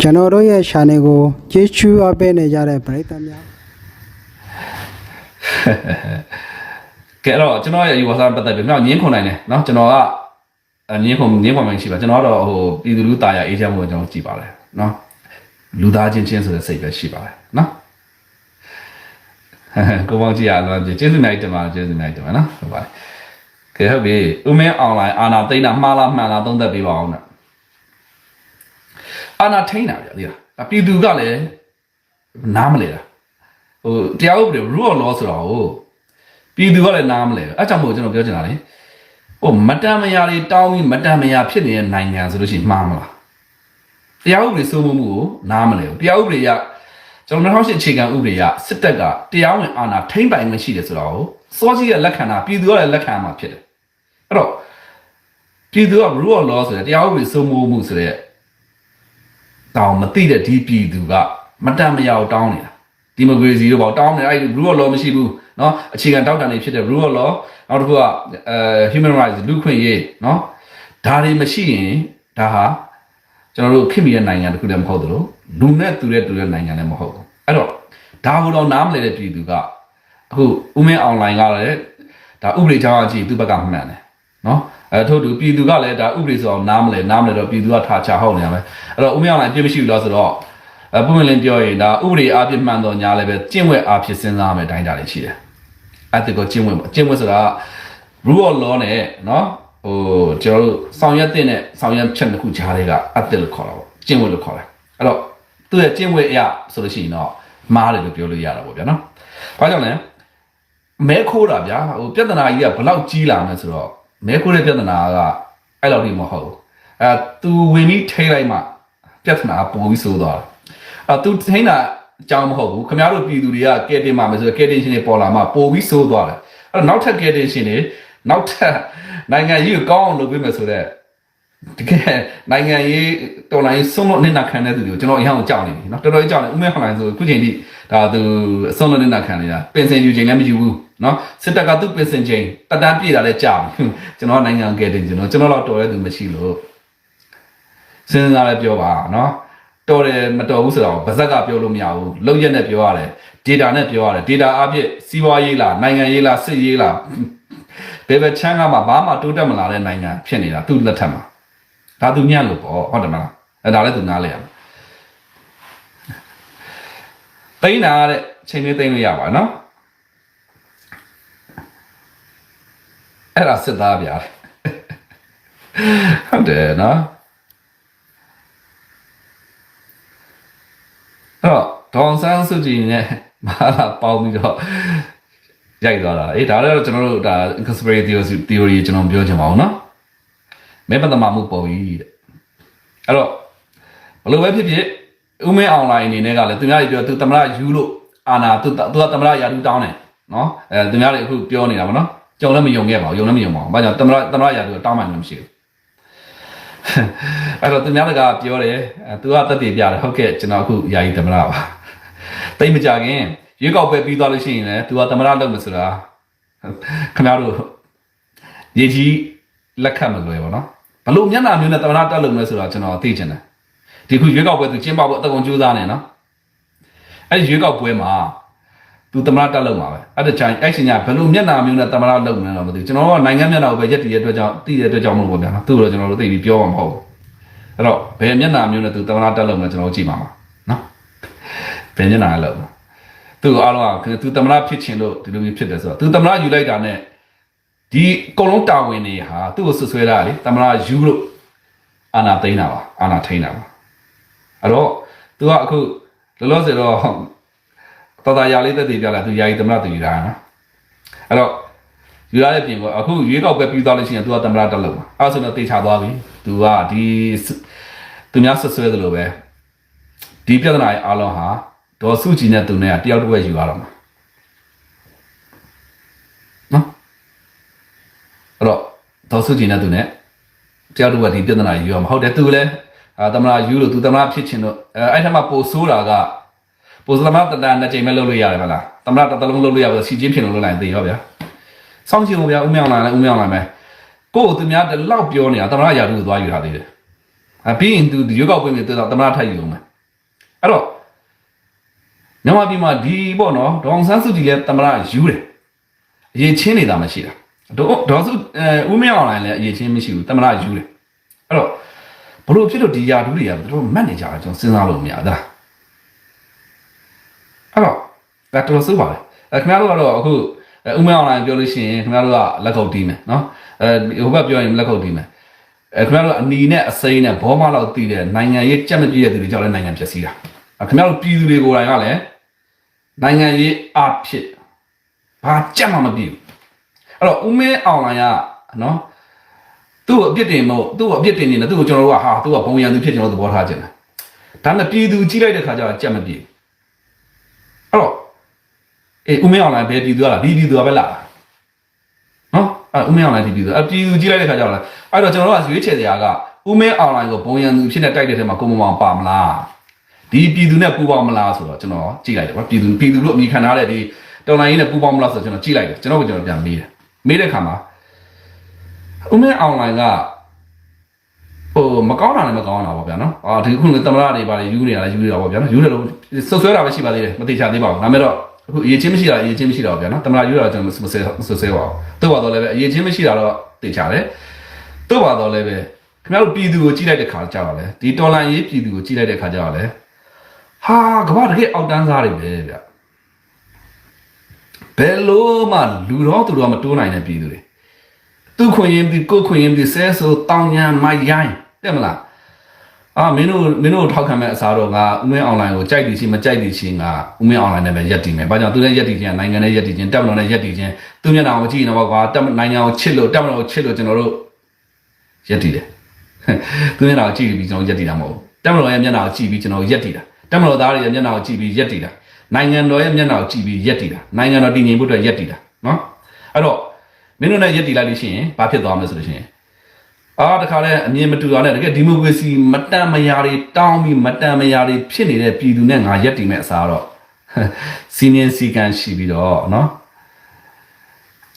ကျွန်တော်တို့ရဲ့ channel ကိုကျေးဇူးအပ်ပေးနေကြတဲ့ပရိသတ်များ ကဲအဲ့တော့ကျွန်တော်ရဲ့ user ပတ်သက်ပြီးတော့ညင်းခွန်နိုင်တယ်เนาะကျွန်တော်ကအဲညင်းခွန်ညင်းခွန်မှရှိပါကျွန်တော်ကတော့ဟိုပြည်သူလူသားရအေးချမ်းမှုကိုကျွန်တော်ကြည်ပါတယ်เนาะလူသားချင်းချင်းဆိုတဲ့စိတ်ပဲရှိပါတယ်เนาะကိုမောင်ကြီးရအောင်ကျေးဇူးများတင်ပါတယ်ကျေးဇူးများတင်ပါနော်ဟုတ်ပါတယ်ကဲဟုတ်ပြီဥမင်းအွန်လိုင်းအာနာသိန်းတာမှားလားမှန်လားသုံးသပ်ပေးပါအောင်နော် အာနာထိန်းတာဗျာဒီလားပြည်သူကလည်းနားမလဲတာဟိုတရားဥပဒေ rule of law ဆိုတာကိုပြည်သူကလည်းနားမလဲအဲကြောင့်မို့ကျွန်တော်ပြောချင်တာလေဟိုမတန်မယာတွေတောင်းပြီးမတန်မယာဖြစ်နေတဲ့နိုင်ငံဆိုလို့ရှိရင်မှားမလားတရားဥပဒေစိုးမိုးမှုကိုနားမလဲဘူးတရားဥပဒေရကျွန်တော်2008အခြေခံဥပဒေရစစ်တပ်ကတရားဝင်အာဏာထိမ့်ပိုင်မရှိတယ်ဆိုတော့စောကြီးရဲ့လက်ခံတာပြည်သူကလည်းလက်ခံမှာဖြစ်တယ်အဲ့တော့ပြည်သူက rule of law ဆိုတဲ့တရားဥပဒေစိုးမိုးမှုဆိုတဲ့ တောင်းမသိတဲ့ဒီပြည်သူကမတန်မယာကိုတောင်းနေတာ ဒီမိုကရေစီတို့ပေါ့တောင်းနေအဲ့ rule of law မရှိဘူးเนาะအခြေခံတောက်တန်တွေဖြစ်တဲ့ rule of law နောက်တစ်ခုကအဲ human rights လူခွင့်ရေးเนาะဒါတွေမရှိရင်ဒါဟာကျွန်တော်တို့ခင်မိတဲ့နိုင်ငံတစ်ခုလည်းမဟုတ်သလိုလူနဲ့တူတဲ့တူတဲ့နိုင်ငံလည်းမဟုတ်ဘူးအဲ့တော့ဒါကိုတော့နားမလည်တဲ့ပြည်သူကအခုဥမင်း online ကလည်းဒါဥပဒေကြောင်းအကြည့်သူ့ဘက်ကမှန်တယ်เนาะ အဲထို့တူပြည်သူကလည်းဒါဥပဒေဆိုအောင်နားမလဲနားမလဲတော့ပြည်သူကထားချဟောက်နေရမယ်အဲ့တော့ဦးမြောင်လည်းအပြစ်မရှိဘူးလားဆိုတော့အပွင့်လင်းပြောရင်ဒါဥပဒေအပြစ်မှန်တော့ညာလည်းပဲကျင့်ဝတ်အဖြစ်စဉ်းစားရမယ်တိုင်းတာတွေရှိတယ်အတကောကျင့်ဝတ်ပေါ့ကျင့်ဝတ်ဆိုတာ rule of law နဲ့နော်ဟိုကျွန်တော်တို့ဆောင်ရွက်တဲ့နဲ့ဆောင်ရွက်ချက်တစ်ခုကြားတွေကအတက်လို့ခေါ်တာပေါ့ကျင့်ဝတ်လို့ခေါ်တယ်အဲ့တော့သူ့ရဲ့ကျင့်ဝတ်အရာဆိုလို့ရှိရင်တော့မားတယ်လို့ပြောလို့ရတာပေါ့ဗျာနော်ဘာကြောင့်လဲမဲခိုးတာဗျာဟိုပြဿနာကြီးကဘလောက်ကြီးလာမလဲဆိုတော့ မဲခိုးတဲ့ပြဿနာကအဲ့လောက်ကြီးမဟုတ်ဘူးအဲ तू ဝင်ပြီးထိလိုက်မှပြဿနာပိုပြီးဆိုးသွားတယ်အဲ तू ထိတာအကြောင်းမဟုတ်ဘူးခင်ဗျားတို့ပြည်သူတွေကကဲတင်မှာမယ်ဆိုတော့ကဲတင်ရှင်တွေပေါ်လာမှပိုပြီးဆိုးသွားတယ်အဲ့တော့နောက်ထပ်ကဲတင်ရှင်တွေနောက်ထပ်နိုင်ငံကြီးကိုကောင်းအောင်လုပ်ပေးမယ်ဆိုတော့တကယ်နိုင်ငံရေးတော်လိုင်းဆုံးလို့နစ်နာခံတဲ့သူတွေကိုကျွန်တော်အရင်ကကြောက်နေပြီเนาะတော်တော်ကြောက်နေဥမဲဟောင်းလိုင်းဆိုအခုချိန်ထိဒါသူအဆုံးလို့နစ်နာခံနေတာပင်စင်ယူချိန်လည်းမယူဘူး နော်စစ်တပ်ကသူ့ပြင်ဆင်ချိန်တတန်းပြည်တာလဲကြာပြီကျွန်တော်နိုင်ငံကဲတင်ကျွန်တော်ကျွန်တော်တော့တော်တဲ့သူမရှိလို့စဉ်းစားလဲပြောပါနော်တော်တယ်မတော်ဘူးဆိုတော့ဗဇက်ကပြောလို့မရဘူးလောက်ရက်နဲ့ပြောရတယ် data နဲ့ပြောရတယ် data အပြည့်စီးပွားရေးလားနိုင်ငံရေးလားစစ်ရေးလားဘယ်ဘက်ချမ်းကမှဘာမှတိုးတက်မလာတဲ့နိုင်ငံဖြစ်နေတာသူ့လက်ထက်မှာဒါသူညံ့လို့ပေါ့ဟုတ်တယ်မလားအဲဒါလည်းသူနားလဲရမယ်တိန်းတာတဲ့ချိန်လေးတိန်းလို့ရပါနော် အဲ့ဒါစစ်သားဗျာဟုတ်တယ်နော်အဲ့တော့ဒေါန်ဆန်းစုကြည်နဲ့မာလာပေါင်းပြီးတော့ရိုက်သွားတာအေးဒါလည်းကျွန်တော်တို့ဒါ conspiracy theory theory ကျွန်တော်ပြောချင်ပါအောင်နော်မဲပသမမှုပေါ်ကြီးတဲ့အဲ့တော့ဘလို့ပဲဖြစ်ဖြစ်ဥမင်း online အနေနဲ့ကလည်းသူများတွေပြောသူသမရယူလို့အာနာသူသူကသမရရာထူးတောင်းတယ်နော်အဲသူများတွေအခုပြောနေတာဗောနော် ကြုံလည်းမယုံခဲ့ပါဘူးယုံလည်းမယုံပါဘူးဘာကြောင့်သမရသမရရာထူးတောင်းမှလည်းမရှိဘူးအဲ့တော့သူများတွေကပြောတယ်အဲသူကတက်တည်ပြတယ်ဟုတ်ကဲ့ကျွန်တော်အခုယာယီသမရပါတိတ်မကြခင်ရွေးကောက်ပွဲပြီးသွားလို့ရှိရင်လည်းသူကသမရလုပ်မယ်ဆိုတာခင်ဗျားတို့ရေကြီးလက်ခံမလွယ်ပါနော်ဘလို့မျက်နှာမျိုးနဲ့သမရတက်လုပ်မယ်ဆိုတာကျွန်တော်သိချင်တယ်ဒီခုရွေးကောက်ပွဲသူကျင်းပဖို့အတကုံကြိုးစားနေနော်အဲ့ဒီရွေးကောက်ပွဲမှာ သူသမရတက်လုပ်မှာပဲအဲ့ဒါချိုင်းအဲ့ရှင်ကဘလို့မျက်နှာမျိုးနဲ့သမရလုပ်မယ်တော့မသိဘူးကျွန်တော်ကနိုင်ငံမျက်နှာကိုပဲရက်တည်ရတဲ့အတွက်ကြောင့်သိတဲ့အတွက်ကြောင့်မလို့ပေါ့ဗျာနော်သူ့ကိုတော့ကျွန်တော်တို့သိပြီးပြောမှာမဟုတ်ဘူးအဲ့တော့ဘယ်မျက်နှာမျိုးနဲ့သူသမရတက်လုပ်မယ်ကျွန်တော်ကြည့်ပါမှာနော်ဘယ်မျက်နှာလဲလုပ်မှာသူ့ကိုအားလုံးကသူသမရဖြစ်ချင်လို့ဒီလိုမျိုးဖြစ်တယ်ဆိုတော့သူသမရယူလိုက်တာနဲ့ဒီအကုန်လုံးတာဝန်တွေဟာသူ့ကိုဆွဆွဲတာလေသမရယူလို့အာနာသိမ်းတာပါအာနာထိန်းတာပါအဲ့တော့သူကအခုလောလောဆယ်တော့ တော်တော်ရာလေးတက်တည်ပြလာသူယာယီသမရတည်တာနော်အဲ့တော့ယူရတဲ့ပြင်ကအခုရွေးကောက်ပွဲပြီးသွားလို့ရှိရင်သူကသမရတက်လို့ပါအဲ့ဆိုတော့တေချာသွားပြီသူကဒီသူများဆွဆွဲသလိုပဲဒီပြဿနာရဲ့အားလုံးဟာဒေါ်စုကြည်နဲ့သူနဲ့ကတယောက်တစ်ဝက်ယူရတော့မှာနော်အဲ့တော့ဒေါ်စုကြည်နဲ့သူနဲ့တယောက်တစ်ဝက်ဒီပြဿနာယူရမှာဟုတ်တယ်သူလည်းအာသမရယူလို့သူသမရဖြစ်ချင်လို့အဲအဲ့ထက်မှပိုဆိုးတာက ပိုသမရတတန်နှစ်ချိန်ပဲလုပ်လို့ရတယ်မလားသမရတစ်တလုံးလုပ်လို့ရပါစီချင်းဖြစ်လို့လုပ်လိုက်သေးရောဗျာစောင့်ကြည့်လို့ဗျာဦးမြောင်လာလဲဦးမြောင်လာမယ်ကိုယ့်ကိုသူများတလောက်ပြောနေတာသမရရာထူးကိုသွားယူထားသေးတယ်အပြီးရင်သူရွေးကောက်ပွဲမြေသူတော့သမရထပ်ယူအောင်မယ်အဲ့တော့မြန်မာပြည်မှာဒီပေါ့နော်ဒေါအောင်ဆန်းစုကြည်ရဲ့သမရယူတယ်အရေးချင်းနေတာမရှိတာဒေါဒေါစုအဲဦးမင်းအောင်လိုင်းလည်းအရေးချင်းမရှိဘူးသမရယူတယ်အဲ့တော့ဘလို့ဖြစ်လို့ဒီယာဒူးတွေကတို့မတ်နေကြတာကျွန်တော်စဉ်းစားလို့မရဘူးလားအဲ့တော့ ဒါတော်တော်စိုးပါလေအဲခင်ဗျားတို့ကတော့အခုအဲဦးမင်းအောင်လိုင်းပြောလို့ရှိရင်ခင်ဗျားတို့ကလက်ခုပ်တီးမယ်နော်အဲဟိုဘက်ပြောရင်လက်ခုပ်တီးမယ်အဲခင်ဗျားတို့အနီနဲ့အစိမ်းနဲ့ဘောမလောက်တီးတဲ့နိုင်ငံရေးကြက်မပြည့်တဲ့သူတွေကြောင့်လည်းနိုင်ငံဖြစ်စီတာအဲခင်ဗျားတို့ပြည်သူတွေကိုယ်တိုင်ကလည်းနိုင်ငံရေးအဖြစ်ဘာကြက်မှမပြည့်ဘူးအဲ့တော့ဦးမင်းအောင်လိုင်းကနော်သူ့ကိုအပြစ်တင်မို့သူ့ကိုအပြစ်တင်နေတယ်သူ့ကိုကျွန်တော်တို့ကဟာသူ့ကဘုံရန်သူဖြစ်ကျွန်တော်တို့သဘောထားကြတယ်ဒါနဲ့ပြည်သူကြီးလိုက်တဲ့ခါကျတော့ကြက်မပြည့်ဘူးအဲ့တော့ အေးဦးမင်းအောင်လိုင်းဘယ်ပြည်သူကလားဒီပြည်သူကပဲလာတာနော်အဲ့ဦးမင်းအောင်လိုင်းဒီပြည်သူအဲ့ပြည်သူကြီးလိုက်တဲ့ခါကျတော့လားအဲ့တော့ကျွန်တော်တို့ကရွေးချယ်စရာကဦးမင်းအောင်လိုင်းကိုဘုံရန်သူဖြစ်နေတိုက်တဲ့ထဲမှာကိုမမောင်ပါမလားဒီပြည်သူနဲ့ပူပေါင်းမလားဆိုတော့ကျွန်တော်ကြည့်လိုက်တယ်ဗျပြည်သူပြည်သူတို့အမိခံထားတဲ့ဒီတော်လိုင်းရေးနဲ့ပူပေါင်းမလားဆိုတော့ကျွန်တော်ကြည့်လိုက်တယ်ကျွန်တော်ကကျွန်တော်ပြန်မေးတယ်မေးတဲ့ခါမှာဦးမင်းအောင်လိုင်းကဟိုမကောင်းတာလည်းမကောင်းတာပေါ့ဗျာနော်အာဒီခုကသမရတွေပါလေယူနေတာလည်းယူနေတာပေါ့ဗျာနော်ယူတယ်လို့ဆွဆွဲတာပဲရှိပါသေးတယ်မတိချသေးပါဘူးဒါမဲ့တော့ အခုအရေးချင်းမရှိတာအရေးချင်းမရှိတာပေါ့ဗျာနော်သမရယူတာကျွန်တော်မဆွဲဆွဆွဲပါဘူးတို့ပါတော့လည်းပဲအရေးချင်းမရှိတာတော့တိချတယ်တို့ပါတော့လည်းပဲခင်ဗျားတို့ပြည်သူကိုကြည့်လိုက်တဲ့ခါကျတော့လေဒီတော်လန်ရေးပြည်သူကိုကြည့်လိုက်တဲ့ခါကျတော့လေဟာကမ္ဘာတကယ်အောက်တန်းစားတွေပဲဗျဘယ်လို့မှလူတော်သူတော်မတိုးနိုင်တဲ့ပြည်သူတွေသူခွင့်ရင်ဒီကိုခွင့်ရင်ဒီဆဲဆိုတောင်းညာမရိုင်းတဲ့မလား အာမင်းတို့မင်းတို့ထောက်ခံမဲ့အစားတော့ငါဦးမင်းအွန်လိုင်းကိုကြိုက်သည်ချင်းမကြိုက်သည်ချင်းငါဦးမင်းအွန်လိုင်းနဲ့ပဲရက်တည်မယ်။ဘာကြောင့်သူနဲ့ရက်တည်ချင်းကနိုင်ငံနဲ့ရက်တည်ချင်းတက်မတော်နဲ့ရက်တည်ချင်းသူမျက်နှာကိုကြည့်နေတော့ကွာတက်နိုင်ငံကိုချစ်လို့တက်မတော်ကိုချစ်လို့ကျွန်တော်တို့ရက်တည်တယ်။သူမျက်နှာကိုကြည့်ပြီးကျွန်တော်ရက်တည်တာမဟုတ်ဘူး။တက်မတော်ရဲ့မျက်နှာကိုကြည့်ပြီးကျွန်တော်ရက်တည်တာ။တက်မတော်သားတွေရဲ့မျက်နှာကိုကြည့်ပြီးရက်တည်တာ။နိုင်ငံတော်ရဲ့မျက်နှာကိုကြည့်ပြီးရက်တည်တာ။နိုင်ငံတော်တည်ငြိမ်ဖို့အတွက်ရက်တည်တာနော်။အဲ့တော့မင်းတို့နဲ့ရက်တည်လိုက်လို့ရှိရင်ဘာဖြစ်သွားမလဲဆိုလို့ရှိရင် အာတခါလဲအမြင်မတူတာနဲ့တကယ်ဒီမိုကရေစီမတန်မရာတွေတောင်းပြီးမတန်မရာတွေဖြစ်နေတဲ့ပြည်သူနဲ့ငါရက်တည်မဲ့အစားတော့စီနင်းစီကံရှိပြီးတော့နော်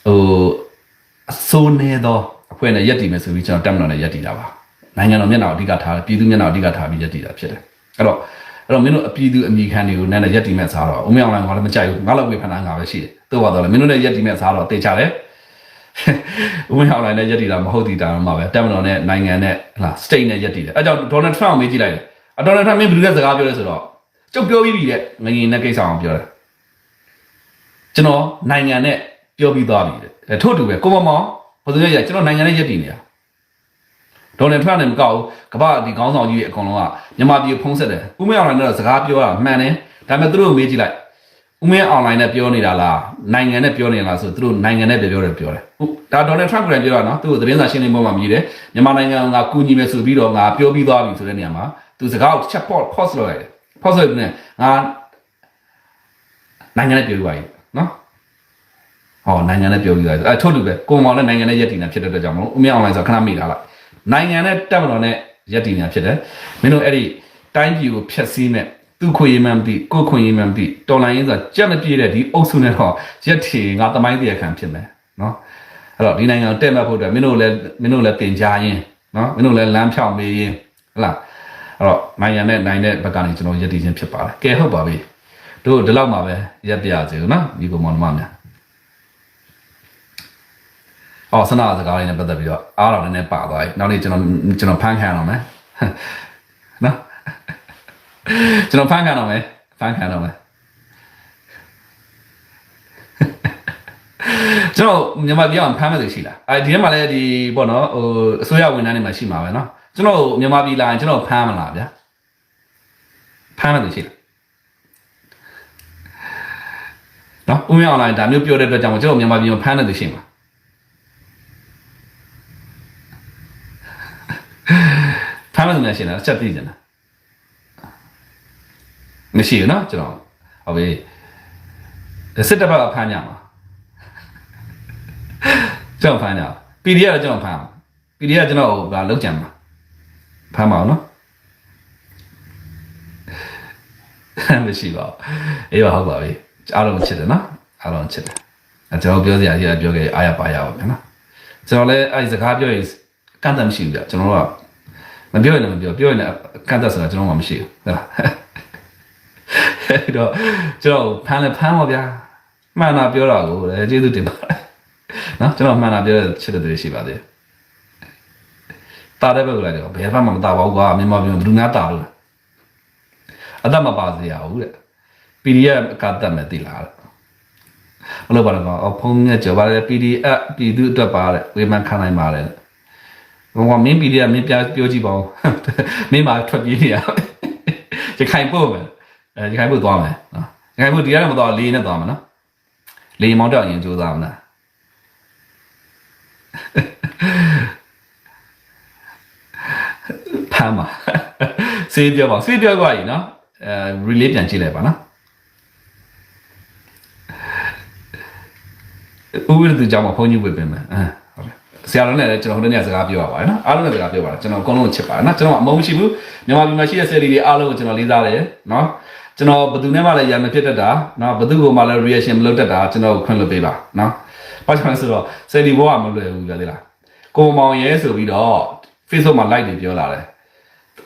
ဟိုအစိုးနေတော့အဖွဲ့နဲ့ရက်တည်မယ်ဆိုပြီးကျွန်တော်တက်မတော်နဲ့ရက်တည်တာပါနိုင်ငံတော်မျက်နှာအဓိကထားပြည်သူမျက်နှာအဓိကထားပြီးရက်တည်တာဖြစ်တယ်အဲ့တော့အဲ့တော့မင်းတို့အပြည်သူအမိခံတွေကိုနဲ့ရက်တည်မဲ့အစားတော့ဦးမြောင်လိုင်းကလည်းမကြိုက်ဘူးငါလည်းဝေဖန်တာငါပဲရှိတယ်သို့ပါတော့လည်းမင်းတို့နဲ့ရက်တည်မဲ့အစားတော့တေချာတယ် ဦးမင်းအောင်လိုင်းနဲ့ရက်တည်တာမဟုတ်တည်တာမှပဲတက်မတော်နဲ့နိုင်ငံနဲ့ဟလာ state နဲ့ရက်တည်တယ်အဲကြောင့်ဒေါ်နယ်ထရန့်ကိုမေးကြည့်လိုက်တယ်အဒေါ်နယ်ထရန့်မင်းဘယ်လိုလဲစကားပြောလဲဆိုတော့ကျုပ်ပြောပြီးပြီတဲ့ငရင်နဲ့ကိစ္စအောင်ပြောတယ်ကျွန်တော်နိုင်ငံနဲ့ပြောပြီးသွားပြီတဲ့အဲထို့တူပဲကိုမမောင်ဘယ်သူလဲရကျွန်တော်နိုင်ငံနဲ့ရက်တည်နေတာဒေါ်နယ်ထရန့်နဲ့မကောက်ဘူးကမ္ဘာဒီခေါင်းဆောင်ကြီးရဲ့အကုန်လုံးကမြန်မာပြည်ကိုဖုံးဆက်တယ်ဦးမင်းအောင်လိုင်းနဲ့တော့စကားပြောတာမှန်တယ်ဒါပေမဲ့သူတို့ကိုမေးကြည့်လိုက် ဦးမင်းအွန်လိုင်းနဲ့ပြောနေတာလားနိုင်ငံနဲ့ပြောနေတာလားဆိုသူတို့နိုင်ငံနဲ့ပြောပြောတယ်ပြောတယ်ဟုတ်ဒါဒေါ်နယ်ထရန့်ကလည်းပြောတာနော်သူ့ကိုသတင်းစာရှင်းလင်းပွဲမှာမြည်တယ်မြန်မာနိုင်ငံကကူညီမယ်ဆိုပြီးတော့ငါပြောပြီးသွားပြီဆိုတဲ့နေရာမှာသူစကားကိုချက်ပေါ့ pause လုပ်လိုက်တယ် pause လုပ်နေငါနိုင်ငံနဲ့ပြောပြီးသွားပြီနော်ဟောနိုင်ငံနဲ့ပြောပြီးသွားပြီအဲထို့လူပဲကိုမောင်နဲ့နိုင်ငံနဲ့ရက်တည်နေတာဖြစ်တဲ့အတွက်ကြောင့်မလို့ဦးမင်းအွန်လိုင်းဆိုခဏမိတာလားနိုင်ငံနဲ့တက်မတော်နဲ့ရက်တည်နေတာဖြစ်တယ်မင်းတို့အဲ့ဒီတိုင်းပြည်ကိုဖျက်ဆီးမဲ့ သူခွင့်ရမှန်းပြီကိုခွင့်ရမှန်းပြီတော်လိုင်းရေးဆိုတာကြက်မပြေတဲ့ဒီအုပ်စုနဲ့တော့ရက်ထီငါတမိုင်းတရားခံဖြစ်မယ်နော်အဲ့တော့ဒီနိုင်ငံကိုတက်မှတ်ဖို့အတွက်မင်းတို့လည်းမင်းတို့လည်းတင်ကြရင်နော်မင်းတို့လည်းလမ်းဖြောင်းမေးရင်ဟုတ်လားအဲ့တော့နိုင်ငံနဲ့နိုင်တဲ့ဘက်ကနေကျွန်တော်ရက်တည်ခြင်းဖြစ်ပါတယ်ကဲဟုတ်ပါပြီတို့ဒီလောက်မှာပဲရက်ပြရစေနော်ဒီကောင်မောင်နှမများအော်ဆနာစကားလေးနဲ့ပတ်သက်ပြီးတော့အားတော်နည်းနည်းပါသွားပြီနောက်နေ့ကျွန်တော်ကျွန်တော်ဖမ်းခံရအောင်မယ်နော် ကျွန်တော်ဖမ်းခံတော့မယ်ဖမ်းခံတော့မယ်ကျွန်တော်မြန်မာပြည်အောင်ဖမ်းမဲ့သူရှိလားအဲဒီထဲမှာလည်းဒီပေါ့နော်ဟိုအစိုးရဝန်ထမ်းတွေမှာရှိမှာပဲเนาะကျွန်တော်မြန်မာပြည်လာရင်ကျွန်တော်ဖမ်းမလားဗျာဖမ်းမဲ့သူရှိလားနော်ဦးမင်းအွန်လိုင်းဒါမျိုးပြောတဲ့အတွက်ကြောင့်ကျွန်တော်မြန်မာပြည်မှာဖမ်းတဲ့သူရှိမှာဖမ်းမဲ့သူလည်းရှိလားချက်သိကြလား မရှိဘူးเนาะကျွန်တော်ဟုတ်ပြီစစ်တပ်ဘက်ကဖမ်းကြမှာကျွန်တော်ဖမ်းကြ PDF ကကျွန်တော်ဖမ်း PDF ကကျွန်တော်ဗာလောက်ကြံမှာဖမ်းပါအောင်เนาะမရှိပါဘူးအေးပါဟုတ်ပါပြီအားလုံးချစ်တယ်เนาะအားလုံးချစ်တယ်အဲကျွန်တော်ပြောစရာကြီးပြောခဲ့အားရပါရပါမယ်เนาะကျွန်တော်လည်းအဲဒီစကားပြောရင်ကန့်တတ်မရှိဘူးကြကျွန်တော်တို့ကမပြောရင်လည်းမပြောပြောရင်လည်းကန့်တတ်ဆိုတာကျွန်တော်မှမရှိဘူးဟုတ်လား အဲ့တော့ကျွန်တော်ဖမ်းလဲဖမ်းပါဗျာမှန်တာပြောတာကိုလည်းကျေးဇူးတင်ပါတယ်နော်ကျွန်တော်မှန်တာပြောတဲ့ချစ်တဲ့တွေရှိပါသေးတယ်တာတဲ့ဘက်ကလည်းဘယ်ဖက်မှမတာပါဘူးကွာမြန်မာပြည်မှာဘယ်သူများတာလို့လဲအသက်မပါစေရဘူးတဲ့ PDF ကတတ်မယ်သိလားတဲ့ဘလို့ပါလဲကောဖုန်းမြတ်ကြော်ပါလေ PDF ပြည်သူအတွက်ပါတဲ့ဝေမှန်ခံနိုင်ပါတယ်ဘုံကမင်း PDF မင်းပြပြောကြည့်ပါဦးမင်းမှာထွက်ပြေးနေရရခိုင်ပို့မယ် အဲရခိုင်ပို့သွားမယ်နော်ရခိုင်ပို့ဒီရတယ်မသွားလေးနဲ့သွားမယ်နော်လေးမောင်းတော့ရင်ကြိုးစားမလားဖမ်းပါစေးပြောပါစေးပြောပါရင်နော်အဲ relay ပြန်ကြည့်လိုက်ပါနော်ဥပဒေသူကြောင့်မဖုန်းကြီးဝေပေးမယ်အဲဟုတ်တယ်ဆရာတော်နဲ့လည်းကျွန်တော်တို့နေ့စကားပြောရပါတယ်နော်အားလုံးနဲ့စကားပြောပါတယ်ကျွန်တော်အကုန်လုံးချစ်ပါတယ်နော်ကျွန်တော်အမုန်းမရှိဘူးမြန်မာပြည်မှာရှိတဲ့ဆယ်လီတွေအားလုံးကိုကျွန်တော်လေးစားတယ်နော် ကျွန်တော်ဘယ်သူနဲ့မှလည်းရံမဖြစ်တတ်တာနော်ဘယ်သူ့ကိုမှလည်း reaction မလုပ်တတ်တာကျွန်တော်ခွင့်လွှတ်ပေးပါနော်ဘာကြောင့်လဲဆိုတော့ဆယ်လီဘောကမလွယ်ဘူးကြလေလားကိုမောင်ရဲဆိုပြီးတော့ Facebook မှာ like တွေပြောလာတယ်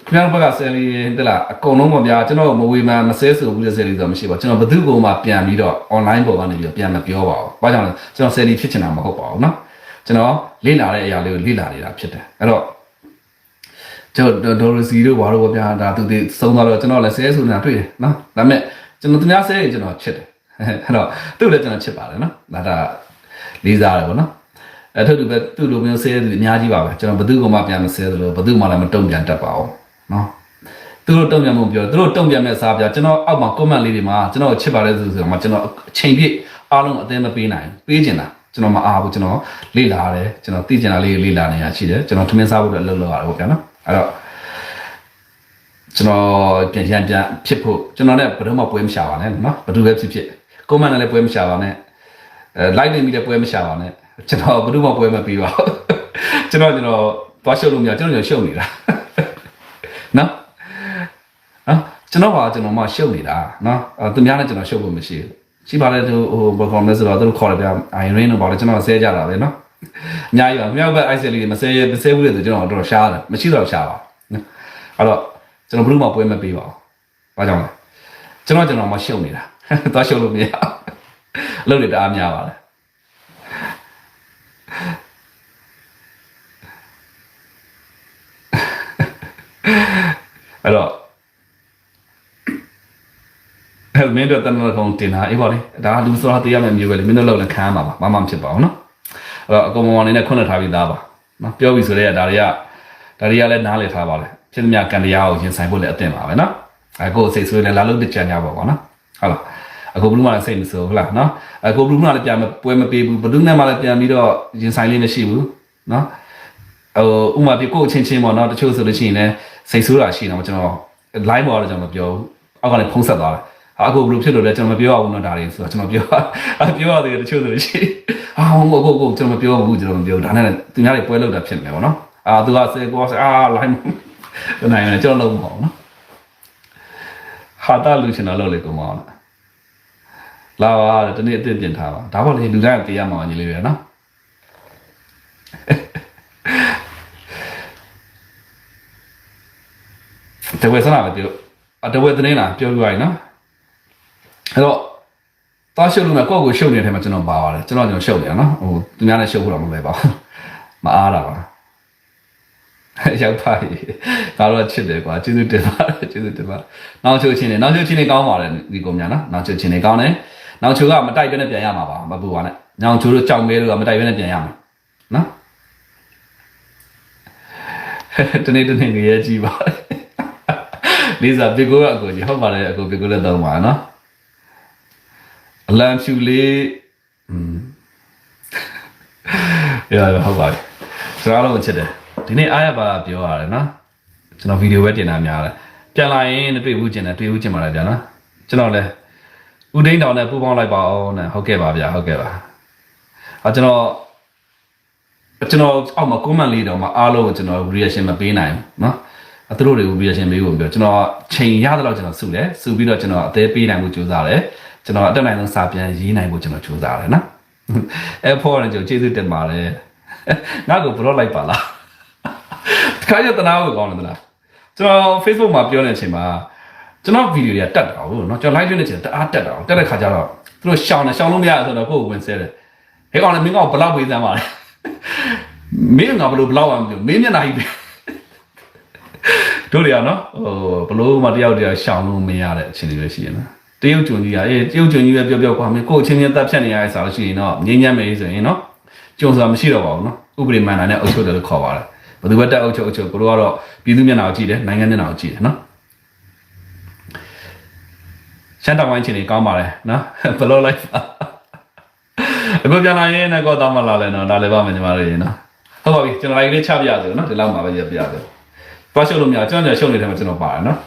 ခင်ဗျားတို့ဘက်ကဆယ်လီတက်လာအကုန်လုံးပေါ့ဗျာကျွန်တော်မဝေမှန်မဆဲဆိုဘူးတဲ့ဆယ်လီဆိုတော့မရှိပါဘူးကျွန်တော်ဘယ်သူ့ကိုမှပြန်ပြီးတော့ online ပေါ်ကနေပြီးတော့ပြန်မပြောပါဘူး။ဘာကြောင့်လဲကျွန်တော်ဆယ်လီဖြစ်ချင်တာမဟုတ်ပါဘူးเนาะကျွန်တော်လေ့လာတဲ့အရာလေးကိုလေ့လာနေတာဖြစ်တယ်အဲ့တော့ ကျွန်တော်ဒေါ်ရစီတို့ဘာလို့ပေါ့ဗျာဒါသူတွေသုံးသွားတော့ကျွန်တော်လည်းဆဲဆိုနေတာတွေ့တယ်နော်ဒါပေမဲ့ကျွန်တော်သူများဆဲရင်ကျွန်တော်ချစ်တယ်အဲ့တော့သူ့လည်းကျွန်တော်ချစ်ပါတယ်နော်ဒါဒါလေးစားတယ်ပေါ့နော်အဲ့ထုတ်သူပဲသူ့လိုမျိုးဆဲတယ်အများကြီးပါပဲကျွန်တော်ဘယ်သူ့ကိုမှပြန်မဆဲသလိုဘယ်သူ့မှလည်းမတုံ့ပြန်တတ်ပါဘူးနော်သူတို့တုံ့ပြန်မှုပြောသူတို့တုံ့ပြန်မဲ့စားပြကျွန်တော်အောက်မှာ comment လေးတွေမှာကျွန်တော်ချစ်ပါတယ်ဆိုဆိုတော့ကျွန်တော်အချိန်ပြည့်အားလုံးအသိမပေးနိုင်ပေးကျင်တာကျွန်တော်မအားဘူးကျွန်တော်လေ့လာရတယ်ကျွန်တော်သိကျင်တာလေးလေ့လာနေရရှိတယ်ကျွန်တော်ထမင်းစားဖို့အတွက်အလုပ်လုပ်ရတယ်ပေါ့ဗျာနော် အဲ့တော့ကျွန်တော်ပြန်ပြန်ပြန်ဖြစ်ဖို့ကျွန်တော်လည်းဘယ်တော့မှပွဲမရှာပါနဲ့နော်ဘယ်သူပဲဖြစ်ဖြစ် comment နဲ့လည်းပွဲမရှာပါနဲ့အဲ like နေမိတဲ့ပွဲမရှာပါနဲ့ကျွန်တော်ဘယ်သူမှပွဲမပေးပါဘူးကျွန်တော်ကျွန်တော်သွားရှုပ်လို့မရကျွန်တော်ကျွန်တော်ရှုပ်နေတာနော်နော်ကျွန်တော်ကကျွန်တော်မှရှုပ်နေတာနော်အဲသူများနဲ့ကျွန်တော်ရှုပ်ဖို့မရှိဘူးရှိပါလေသူဟိုဘယ်ကောင်လဲဆိုတော့သူတို့ခေါ်တယ်ဗျအိုင်ရင်းတို့ပါလေကျွန်တော်ဆဲကြတာပဲနော် အများကြီးပါမြောက်ဘက် ICL လေးမဆဲမဆဲဘူးလေဆိုကျွန်တော်တော်တော်ရှားတယ်မရှိတော့ရှားပါနော်အဲ့တော့ကျွန်တော်ဘယ်သူမှပွဲမပေးပါဘူးဘာကြောင့်လဲကျွန်တော်ကျွန်တော်မှရှုပ်နေတာသွားရှုပ်လို့မရဘူးအလုပ်တွေတအားများပါလေအဲ့တော့အဲ့မင်းတို့တန်တော်ကောင်တင်တာအေးပါလေဒါလူစောတရားမယ်မျိုးပဲလေမင်းတို့လောက်လည်းခံရမှာပါမမမဖြစ်ပါဘူးနော် အဲ့တော့အကောင်မောင်နေနဲ့ခွန့်လွှတ်ထားပြီးသားပါနော်ပြောပြီဆိုတော့ဒါတွေကဒါတွေကလည်းနားလည်ထားပါလေဖြစ်သမျှကံတရားကိုရင်ဆိုင်ဖို့လည်းအသင့်ပါပဲနော်အဲ့ကိုယ်စိတ်ဆိုးနေလာလို့တကြံကြပါပေါ့နော်ဟုတ်လားအခုဘလူးမလည်းစိတ်မဆိုးဟုတ်လားနော်အခုဘလူးမလည်းပြန်မပွဲမပေးဘူးဘလူးနဲ့မှလည်းပြန်ပြီးတော့ရင်ဆိုင်လေးမရှိဘူးနော်ဟိုဥမာပြကိုယ့်အချင်းချင်းပေါ့နော်တချို့ဆိုလို့ရှိရင်လည်းစိတ်ဆိုးတာရှိတယ်ကျွန်တော် line ပေါ်တော့ကျွန်တော်မပြောဘူးအောက်ကလည်းဖုံးဆက်သွားတယ်ဟာအခုဘယ်လိုဖြစ်လို့လဲကျွန်တော်မပြောရဘူးနော်ဒါတွေဆိုတော့ကျွန်တော်ပြောအပြောရတယ်တချို့ဆိုလို့ရှိရင် အာဟုတ်ဟုတ်ဟုတ်ကျွန်တော်မပြောဘူးကျွန်တော်မပြောဒါနဲ့သူများတွေပွဲလောက်တာဖြစ်မယ်ပေါ့နော်အာသူကစေကောအာ line နိုင်တယ်ကျွန်တော်လုံးမဟုတ်နော်ဟာတာလူချင်တော့လုပ်လေကောင်မအောင်လာပါတနေ့အစ်စ်ပြင်ထားပါဒါပေါ့လေလူတိုင်းတေးရမှာညီလေးပဲနော်တဝဲစနာပဲပြောအတဝဲတင်းလာပြောပြရရင်နော်အဲ့တော့ တားရှုပ်လို့မကိုယ့်ကိုရှုပ်နေတဲ့ထဲမှာကျွန်တော်ပါပါတယ်ကျွန်တော်ကျွန်တော်ရှုပ်နေတာနော်ဟိုသူများနဲ့ရှုပ်ဖို့တော့မလွယ်ပါဘူးမအားတာပါရောက်ပါပြီဒါတော့ချစ်တယ်ကွာကျေးဇူးတင်ပါတယ်ကျေးဇူးတင်ပါနောက်ချိုချင်းနေနောက်ချိုချင်းနေကောင်းပါတယ်ဒီကောင်များနော်နောက်ချိုချင်းနေကောင်းတယ်နောက်ချိုကမတိုက်ဘဲနဲ့ပြန်ရမှာပါမပူပါနဲ့နောက်ချိုတို့ကြောက်မဲတို့ကမတိုက်ဘဲနဲ့ပြန်ရမှာနော်တနေ့တနေ့ငရဲကြည့်ပါတယ်လေးစားဘေကိုကအကိုကြီးဟုတ်ပါတယ်အကိုဘေကိုလည်းတော့ပါနော် အလံဖြူလေးอืมရရဟုတ်ပါတယ်စကားလုံးအချစ်တယ်ဒီနေ့အားရပါပြောရတယ်နော်ကျွန်တော်ဗီဒီယိုပဲတင်တာများတယ်ပြန်လာရင်တွေ့ဘူးကျင်တယ်တွေ့ဘူးကျင်ပါလားဗျာနော်ကျွန်တော်လည်းဦးဒိန်းတောင်နဲ့ပူပေါင်းလိုက်ပါအောင်နဲ့ဟုတ်ကဲ့ပါဗျာဟုတ်ကဲ့ပါအာကျွန်တော်ကျွန်တော်အောက်မှာ comment လေးတော့မအားလုံးကိုကျွန်တော် reaction မပေးနိုင်ဘူးနော်အသူတို့တွေကို reaction ပေးဖို့ပြောကျွန်တော်ချိန်ရတဲ့လောက်ကျွန်တော်စုတယ်စုပြီးတော့ကျွန်တော်အသေးပေးနိုင်မှုကြိုးစားတယ် ကျွန်တော်အတက်နိုင်ဆုံးစာပြန်ရေးနိုင်ဖို့ကျွန်တော်ကြိုးစားတယ်နော်အဲ့ဖို့လည်းကျွန်တော်ကျေးဇူးတင်ပါတယ်ငါ့ကို block လိုက်ပါလားတခါကျတနာကိုကောင်းတယ်တလားကျွန်တော် Facebook မှာပြောနေတဲ့အချိန်မှာကျွန်တော်ဗီဒီယိုတွေကတက်တာဟုတ်နော်ကျွန်တော် live လွှင့်နေချင်တအားတက်တာတက်တဲ့ခါကျတော့သူတို့ရှောင်းနေရှောင်းလို့မရဆိုတော့ကိုယ့်ကိုဝင်ဆဲတယ်ဟဲ့ကောင်လည်းမင်းကောင်ဘလောက်ဝေးစမ်းပါလဲမင်းကဘလို့ဘလောက်အောင်မလို့မင်းမျက်နှာကြီးပဲတို့တွေကနော်ဟိုဘလို့မတယောက်တယောက်ရှောင်းလို့မရတဲ့အခြေအနေပဲရှိရနော် တရုတ်ကျွန်းကြီးကအေးတရုတ်ကျွန်းကြီးပဲပြောပြောကွာမင်းကိုယ့်အချင်းချင်းတက်ဖြတ်နေရတဲ့စာလို့ရှိရင်တော့ငြိမ်းချမ်းမယ်ဆိုရင်နော်ကျုံဆိုတာမရှိတော့ပါဘူးနော်ဥပဒေမှန်တာနဲ့အုပ်ချုပ်တယ်လို့ခေါ်ပါတယ်ဘယ်သူပဲတက်အုပ်ချုပ်အုပ်ချုပ်ကိုတို့ကတော့ပြည်သူမျက်နှာကိုကြည့်တယ်နိုင်ငံမျက်နှာကိုကြည့်တယ်နော်ရှမ်းတောင်ဝိုင်းချင်းနေကောင်းပါလေနော်ဘယ်လိုလိုက်ပါအခုပြန်လာရင်လည်းတော့တောင်းမလာလဲနော်ဒါလည်းပါမယ်ညီမတို့ရေနော်ဟုတ်ပါပြီကျွန်တော်လိုက်လေးချပြရစေနော်ဒီလောက်မှာပဲရပြရစေသွားရှုပ်လို့မရကျွန်တော်ရှုပ်နေတယ်မှာကျွန်တော်ပါတယ်နော်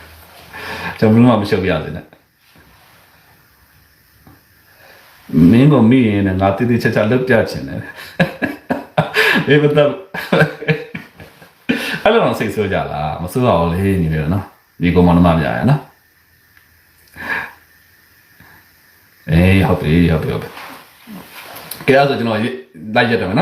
ကျွန်တော်ဘယ်လို့မှမရှုပ်ပြရစေနဲ့ မင်းကမိရင်လည်းငါတိတိကျကျလုပ်ပြချင်တယ်ဒီမတော့အဲ့လိုတော့စိတ်ဆိုးကြလားမဆိုးပါဘူးလေညီလေးနော်ဒီကောင်မနမပြရနော်အေးဟုတ်ပြီဟုတ်ပြီဟုတ်ပြီကဲအဲ့ဒါဆိုကျွန်တော်လိုက်ရက်တယ်မယ်နော်